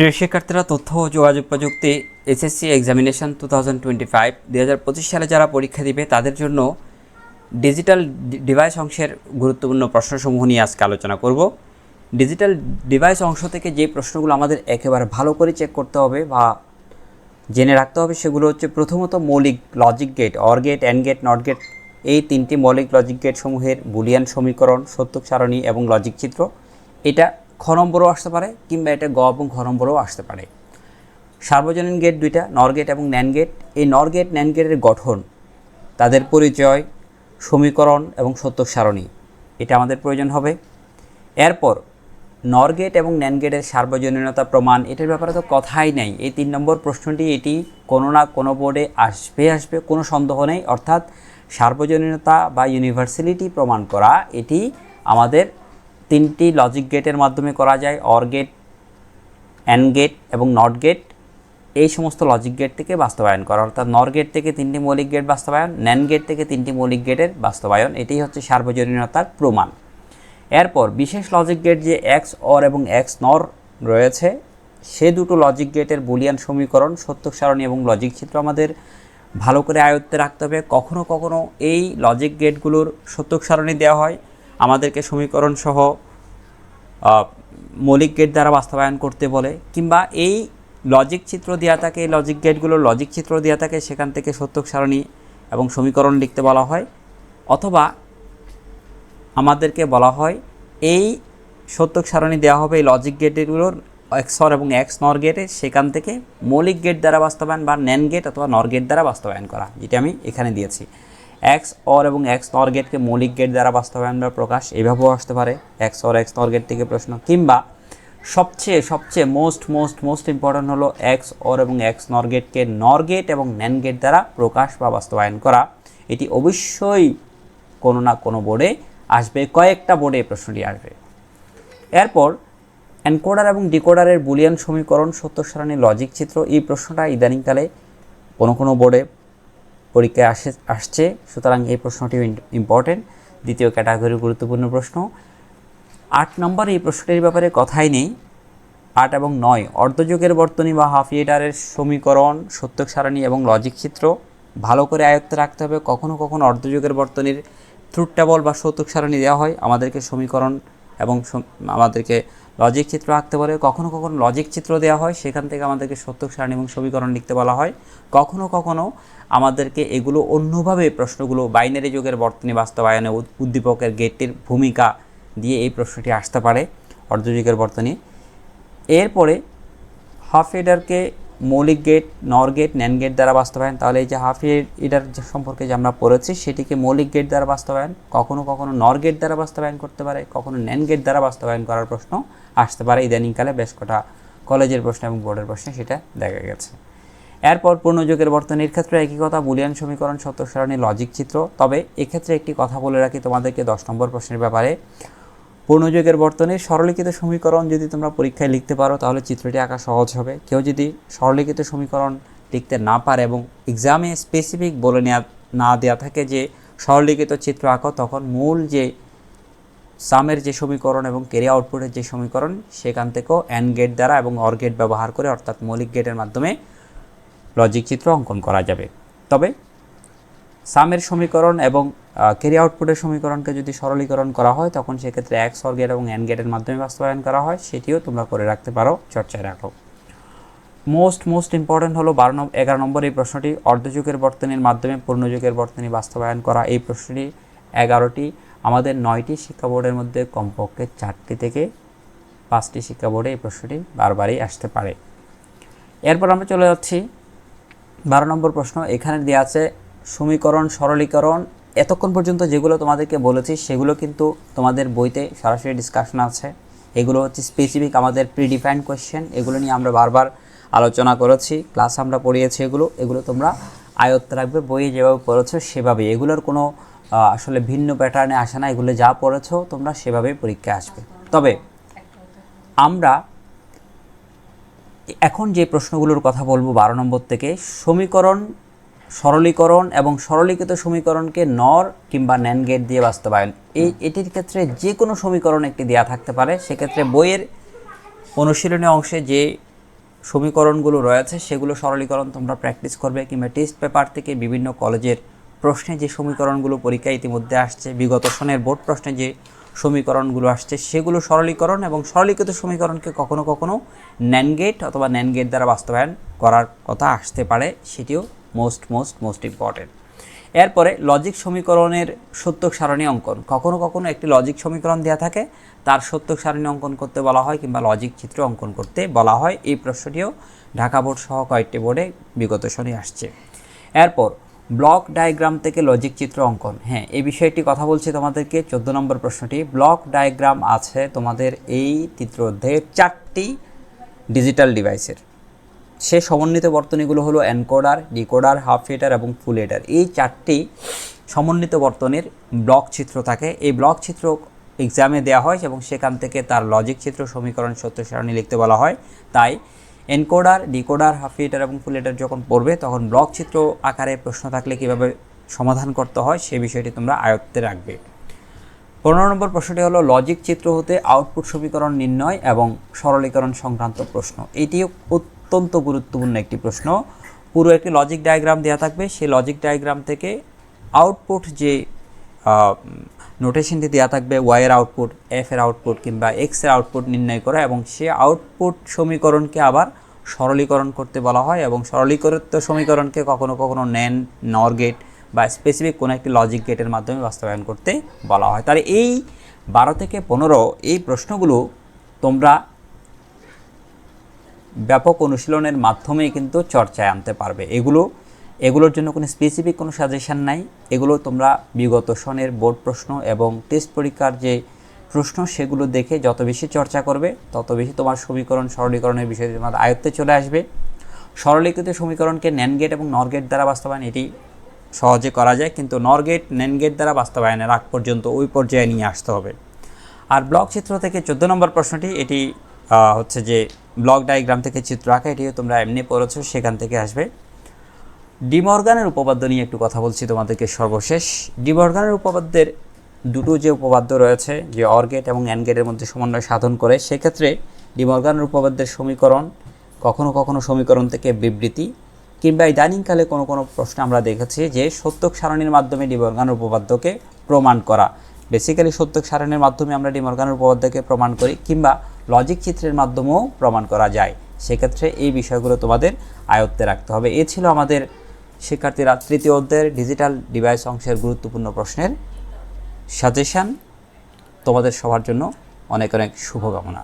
প্রিয় শিক্ষার্থীরা, তথ্য ও যোগাযোগ প্রযুক্তি, SSC examination two thousand twenty five দুই হাজার পঁচিশ সালে যারা পরীক্ষা দিবে, তাদের জন্য ডিজিটাল ডিভাইস অংশের গুরুত্বপূর্ণ প্রশ্নসমূহ নিয়ে আজকে আলোচনা করব। ডিজিটাল ডিভাইস অংশ থেকে যে প্রশ্নগুলো আমাদের একেবারে ভালো করে চেক করতে হবে বা জেনে রাখতে হবে, সেগুলো হচ্ছে প্রথমত মৌলিক logic gate or gate and gate not gate এই তিনটি মৌলিক লজিক গেট সমূহের বুলিয়ান সমীকরণ, সত্যক সারণী এবং লজিক চিত্র। এটা খ আসতে পারে কিংবা এটা গ এবং ঘ আসতে পারে। সার্বজনীন গেট দুইটা নর গেট এবং ন্যান গেট এই নর গেট ন্যান গেটের গঠন, তাদের পরিচয়, সমীকরণ এবং সত্যক সারণী, এটা আমাদের প্রয়োজন হবে। এরপর নর গেট এবং ন্যান গেটের সার্বজনীনতা প্রমাণ, এটার ব্যাপারে তো কথাই নেই। এই তিন নম্বর প্রশ্নটি, এটি কোনো না কোনো বোর্ডে আসবে আসবে, কোনো সন্দেহ নেই। অর্থাৎ, সার্বজনীনতা বা ইউনিভার্সালিটি প্রমাণ করা, এটি আমাদের তিনটি লজিক গেটের মাধ্যমে করা যায় অর গেট অ্যান গেট এবং নট গেট এই সমস্ত লজিক গেট থেকে বাস্তবায়ন করা, অর্থাৎ নর গেট থেকে তিনটি মৌলিক গেট বাস্তবায়ন ন্যান গেট থেকে তিনটি মৌলিক গেটের বাস্তবায়ন। এটাই হচ্ছে সার্বজনীনতার প্রমাণ। এরপর বিশেষ লজিক গেট যে এক্স অর এবং এক্স নর রয়েছে, সে দুটো লজিক গেটের বুলিয়ান সমীকরণ, সত্যক সারণী এবং লজিক চিত্র আমাদের ভালো করে আয়ত্তে রাখতে হবে। কখনো কখনো এই লজিক গেটগুলোর সত্যক সারণী দেওয়া হয় আমাদেরকে সমীকরণ সহ মৌলিক গেট দ্বারা বাস্তবায়ন করতে বলে, কিংবা এই লজিক চিত্র দেওয়া থাকে এই লজিক গেটগুলোর লজিক চিত্র দেওয়া থাকে সেখান থেকে সত্যক সারণী এবং সমীকরণ লিখতে বলা হয়। অথবা আমাদেরকে বলা হয়, এই সত্যক সারণী দেওয়া হবে এই লজিক গেটগুলোর এক্সর এবং এক্স নর গেটে সেখান থেকে মৌলিক গেট দ্বারা বাস্তবায়ন বা ন্যান গেট অথবা নর গেট দ্বারা বাস্তবায়ন করা, যেটা আমি এখানে দিয়েছি। এক্স অর এবং এক্স নর মৌলিক গেট দ্বারা বাস্তবায়ন বা প্রকাশ এইভাবেও আসতে পারে। এক্স অর এক্স নর থেকে প্রশ্ন। কিংবা সবচেয়ে সবচেয়ে মোস্ট মোস্ট মোস্ট ইম্পর্ট্যান্ট হলো এক্স অর এবং এক্স নর গেটকে নর গেট এবং ন্যান গেট দ্বারা প্রকাশ বা বাস্তবায়ন করা। এটি অবশ্যই কোনো না কোনো বোর্ডে আসবে, কয়েকটা বোর্ডে প্রশ্নটি আসবে। এরপর এনকোডার এবং ডিকোডারের বুলিয়ান সমীকরণ সত্য সারণী লজিক চিত্র। এই প্রশ্নটা ইদানিংকালে কোনো কোনো বোর্ডে পরীক্ষায় আসে, আসছে। সুতরাং এই প্রশ্নটি ইম্পর্টেন্ট দ্বিতীয় ক্যাটাগরির গুরুত্বপূর্ণ প্রশ্ন। আট নম্বর এই প্রশ্নটির ব্যাপারে কথাই নেই। আট এবং নয়, অর্ধযুগের বর্তনী বা হাফ ইয়েটারের সমীকরণ, সত্যক সারণী এবং লজিক চিত্র। ভালো করে আয়ত্তে রাখতে হবে। কখনও কখনও অর্ধযুগের বর্তনীর ট্রুথ টেবল বা সত্যক সারণী দেওয়া হয়। আমাদেরকে সমীকরণ এবং আমাদেরকে লজিক চিত্র আঁকতে পারে কখনও কখনো লজিক চিত্র দেওয়া হয়, সেখান থেকে আমাদেরকে সত্য সারণী এবং সমীকরণ লিখতে বলা হয়। কখনও কখনও আমাদেরকে এগুলো অন্যভাবে প্রশ্নগুলো বাইনারি যুগের বর্তনী বাস্তবায়নে উদ্দীপকের গেটের ভূমিকা দিয়ে এই প্রশ্নটি আসতে পারে, অর্ধযুগের বর্তনী। এরপরে হাফ এডারকে মৌলিক গেট নর গেট ন্যান গেট দ্বারা বাস্তবায়ন। তাহলে এই যে হাফ এডার যে সম্পর্কে যে আমরা পড়েছি, সেটিকে মৌলিক গেট দ্বারা বাস্তবায়ন, কখনো কখনো নর গেট দ্বারা বাস্তবায়ন করতে পারে, কখনো ন্যান গেট দ্বারা বাস্তবায়ন করার প্রশ্ন আসতে পারে। ইদানিংকালে বেশ কটা কলেজের প্রশ্ন এবং বোর্ডের প্রশ্নে সেটা দেখা গেছে। এরপর পূর্ণযুগের বর্তনীর ক্ষেত্রে একই কথা, বুলিয়ান সমীকরণ, সত্য সারণী লজিক চিত্র। তবে এক্ষেত্রে একটি কথা বলে রাখি তোমাদেরকে দশ নম্বর প্রশ্নের ব্যাপারে। পূর্ণযুগের বর্তনে সরলীকৃত সমীকরণ যদি তোমরা পরীক্ষায় লিখতে পারো, তাহলে চিত্রটি আঁকা সহজ হবে। কেউ যদি সরলীকৃত সমীকরণ লিখতে না পারে এবং এক্সামে স্পেসিফিক বলে নেওয়া না দেওয়া থাকে যে সরলীকৃত চিত্র আঁকো, তখন মূল যে সামের যে সমীকরণ এবং কেরিয়া আউটপুটের যে সমীকরণ, সেখান থেকেও অ্যান গেট দ্বারা এবং অর গেট ব্যবহার করে, অর্থাৎ মৌলিক গেটের মাধ্যমে লজিক চিত্র অঙ্কন করা যাবে। তবে সামের সমীকরণ এবং ক্যারি আউটপুটের সমীকরণকে যদি সরলীকরণ করা হয়, তখন সেক্ষেত্রে এক্স অর গেট এবং এন গেটের মাধ্যমে বাস্তবায়ন করা হয়, সেটিও তোমরা করে রাখতে পারো চর্চায় রাখো। মোস্ট মোস্ট ইম্পর্ট্যান্ট হলো বারো এগারো নম্বর এই প্রশ্নটি। অর্ধযুগের বর্তনীর মাধ্যমে পূর্ণযুগের বর্তনী বাস্তবায়ন করা এই প্রশ্নটি এগারোটি। আমাদের নয়টি শিক্ষা বোর্ডের মধ্যে কমপক্ষে চারটি থেকে পাঁচটি শিক্ষা বোর্ডে এই প্রশ্নটি বারবারই আসতে পারে। এরপর আমরা চলে যাচ্ছি বারো নম্বর প্রশ্ন। এখানে দেওয়া আছে সমীকরণ, সরলীকরণ, এতক্ষণ পর্যন্ত যেগুলো তোমাদেরকে বলেছি সেগুলো কিন্তু তোমাদের বইতে সরাসরি ডিসকাশন আছে। এগুলো হচ্ছে স্পেসিফিক আমাদের প্রিডিফাইন্ড কোয়েশ্চেন এগুলো নিয়ে আমরা বারবার আলোচনা করেছি ক্লাস আমরা পড়িয়েছি এগুলো এগুলো তোমরা আয়ত্ত রাখবে, বইয়ে যেভাবে পড়েছো সেভাবে এগুলোর কোনো আসলে ভিন্ন প্যাটার্নে আসে না, এগুলো যা পড়েছো তোমরা সেভাবেই পরীক্ষায় আসবে। তবে আমরা এখন যে প্রশ্নগুলোর কথা বলব বারো নম্বর থেকে, সমীকরণ সরলীকরণ এবং সরলীকৃত সমীকরণকে নর কিংবা ন্যান গেট দিয়ে বাস্তবায়ন। এই এটির ক্ষেত্রে যে কোনো সমীকরণ একটি দেওয়া থাকতে পারে। সেক্ষেত্রে বইয়ের অনুশীলনী অংশে যে সমীকরণগুলো রয়েছে, সেগুলো সরলীকরণ তোমরা প্র্যাকটিস করবে কিংবা টেস্ট পেপার থেকে বিভিন্ন কলেজের প্রশ্নে যে সমীকরণগুলো পরীক্ষা ইতিমধ্যে আসছে, বিগত সনের বোর্ড প্রশ্নে যে সমীকরণগুলো আসছে, সেগুলো সরলীকরণ এবং সরলীকৃত সমীকরণকে কখনো কখনো ন্যানগেট অথবা ন্যানগেট দ্বারা বাস্তবায়ন করার কথা আসতে পারে। সেটিও মোস্ট মোস্ট মোস্ট ইম্পর্টেন্ট এরপরে লজিক সমীকরণের সত্যক সারণী অঙ্কন। কখনো কখনো একটি লজিক সমীকরণ দেওয়া থাকে, তার সত্যক সারণী অঙ্কন করতে বলা হয় কিংবা লজিক চিত্র অঙ্কন করতে বলা হয়। এই প্রশ্নটিও ঢাকা বোর্ড সহ কয়েকটি বোর্ডে বিগত শনি আসছে। এরপর ব্লক ডায়াগ্রাম থেকে লজিক চিত্র অঙ্কন। হ্যাঁ এই বিষয়টি কথা বলছি তোমাদেরকে। চোদ্দ নম্বর প্রশ্নটি ব্লক ডায়াগ্রাম আছে তোমাদের এই চিত্র অধ্যায়ের চারটি ডিজিটাল ডিভাইসের সে সমন্বিত বর্তনীগুলো হলো এনকোডার, ডিকোডার, হাফ এডার এবং ফুল এডার এই চারটি সমন্বিত বর্তনীর ব্লক চিত্র থাকে। এই ব্লক চিত্র এক্সামে দেওয়া হয় এবং সেখান থেকে তার লজিক চিত্র সমীকরণ সত্য সারণী লিখতে বলা হয়। তাই এনকোডার, ডিকোডার, হাফ এডার এবং ফুল এডার যখন পড়বে, তখন ব্লক চিত্র আকারে প্রশ্ন থাকলে কীভাবে সমাধান করতে হয় সেই বিষয়টি তোমরা আয়ত্তে রাখবে। পনেরো নম্বর প্রশ্নটি হলো লজিক চিত্র হতে আউটপুট সমীকরণ নির্ণয় এবং সরলীকরণ সংক্রান্ত প্রশ্ন। এটিও অত্যন্ত গুরুত্বপূর্ণ একটি প্রশ্ন। পুরো একটি লজিক ডায়াগ্রাম দেওয়া থাকবে। সেই লজিক ডায়াগ্রাম থেকে আউটপুট যে নোটেশনটি দেওয়া থাকবে ওয়াইয়ের আউটপুট এফ এর আউটপুট কিংবা এক্সের আউটপুট নির্ণয় করা এবং সে আউটপুট সমীকরণকে আবার সরলীকরণ করতে বলা হয় এবং সরলীকৃত সমীকরণকে কখনো কখনো ন্যান নর গেট বা স্পেসিফিক কোনো একটি লজিক গেটের মাধ্যমে বাস্তবায়ন করতে বলা হয়। তাহলে এই বারো থেকে পনেরো এই প্রশ্নগুলো তোমরা ব্যাপক অনুশীলনের মাধ্যমেই কিন্তু চর্চায় আনতে পারবে। এগুলো, এগুলোর জন্য কোনো স্পেসিফিক কোনো সাজেশন নাই। এগুলো তোমরা বিগত সনের বোর্ড প্রশ্ন এবং টেস্ট পরীক্ষার যে প্রশ্ন, সেগুলো দেখে যত বেশি চর্চা করবে, তত বেশি তোমার সমীকরণ সরলীকরণের বিষয়ে তোমার আয়ত্তে চলে আসবে। সরলীকৃত সমীকরণকে ন্যান গেট এবং নরগেট দ্বারা বাস্তবায়ন, এটি সহজে করা যায়, কিন্তু নর গেট ন্যান গেট দ্বারা বাস্তবায়নের আগ পর্যন্ত ওই পর্যায়ে নিয়ে আসতে হবে। আর ব্লক চিত্র থেকে চোদ্দ নম্বর প্রশ্নটি, এটি হচ্ছে যে ব্লক ডায়াগ্রাম থেকে চিত্র আঁকা, এটিও তোমরা এমনি পড়েছো, সেখান থেকে আসবে। ডিমর্গানের উপপাদ্য নিয়ে একটু কথা বলছি তোমাদেরকে সর্বশেষ। ডিমর্গানের উপপাদ্যের দুটো যে উপপাদ্য রয়েছে, যে অর্গেট এবং অ্যানগেটের মধ্যে সমন্বয় সাধন করে, সেক্ষেত্রে ডিমর্গানের উপপাদ্যের সমীকরণ কখনো কখনো সমীকরণ থেকে বিবৃতি কিংবা ইদানিংকালে কোনো কোনো প্রশ্ন আমরা দেখেছি যে সত্যক সারণীর মাধ্যমে ডিমর্গানের উপপাদ্যকে প্রমাণ করা। বেসিক্যালি সত্যক সারণীর মাধ্যমে আমরা ডিমর্গানের উপপাদ্যকে প্রমাণ করি কিংবা লজিক চিত্রের মাধ্যমেও প্রমাণ করা যায়। সেক্ষেত্রে এই বিষয়গুলো তোমাদের আয়ত্তে রাখতে হবে। এ ছিল আমাদের শিক্ষার্থীরা তৃতীয় অধ্যায়ের ডিজিটাল ডিভাইস অংশের গুরুত্বপূর্ণ প্রশ্নের সাজেশান তোমাদের সবার জন্য অনেক অনেক শুভকামনা।